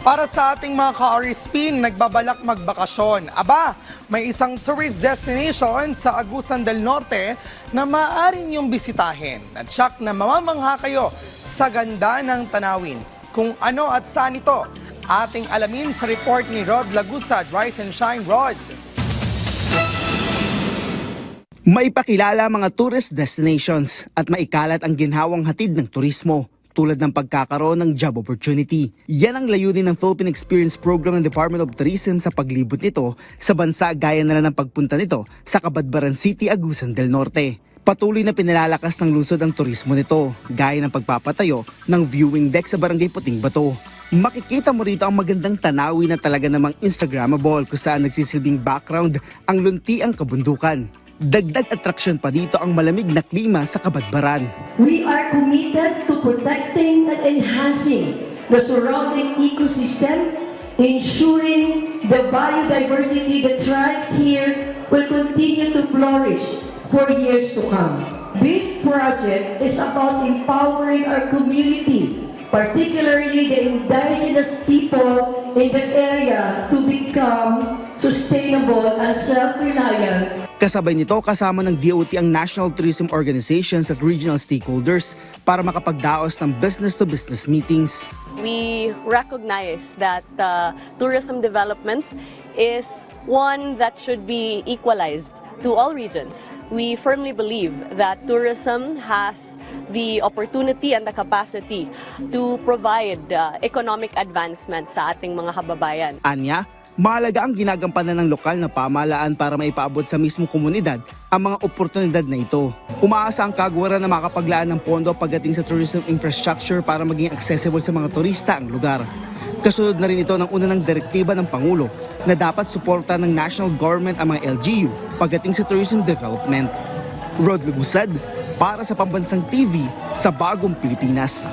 Para sa ating mga ka-RSP nagbabalak magbakasyon. Aba, may isang tourist destination sa Agusan del Norte na maaari niyong bisitahin. At siyak na mamamangha kayo sa ganda ng tanawin. Kung ano at saan ito, ating alamin sa report ni Rod Lagusa, Rise and Shine Rod. Maipakilala mga tourist destinations at maikalat ang ginhawang hatid ng turismo tulad ng pagkakaroon ng job opportunity. Yan ang layunin ng Philippine Experience Program ng Department of Tourism sa paglibot nito sa bansa gaya na lang ng pagpunta nito sa Kabadbaran City, Agusan del Norte. Patuloy na pinalalakas ng lungsod ang turismo nito, gaya ng pagpapatayo ng viewing deck sa Barangay Puting Bato. Makikita mo rito ang magandang tanawin na talaga namang Instagrammable kung saan nagsisilbing background ang lunti ang kabundukan. Dagdag attraction pa dito ang malamig na klima sa Kabadbaran. We are committed to protecting and enhancing the surrounding ecosystem, ensuring the biodiversity that thrives here will continue to flourish for years to come. This project is about empowering our community, particularly the indigenous people in the area to become sustainable and self-reliant Kasabay nito kasama ng DOT ang National Tourism Organizations at regional stakeholders para makapagdaos ng business-to-business meetings. we recognize that uh, tourism development is one that should be equalized to all regions. We firmly believe that tourism has the opportunity and the capacity to provide uh, economic advancement sa ating mga kababayan. Anya, mahalaga ang ginagampanan ng lokal na pamahalaan para maipaabot sa mismong komunidad ang mga oportunidad na ito. Umaasa ang kagawaran na makapaglaan ng pondo pagdating sa tourism infrastructure para maging accessible sa mga turista ang lugar. Kasunod na rin ito ng una ng direktiba ng Pangulo na dapat suporta ng national government ang mga LGU pagdating sa tourism development. Rod Lugusad para sa Pambansang TV sa Bagong Pilipinas.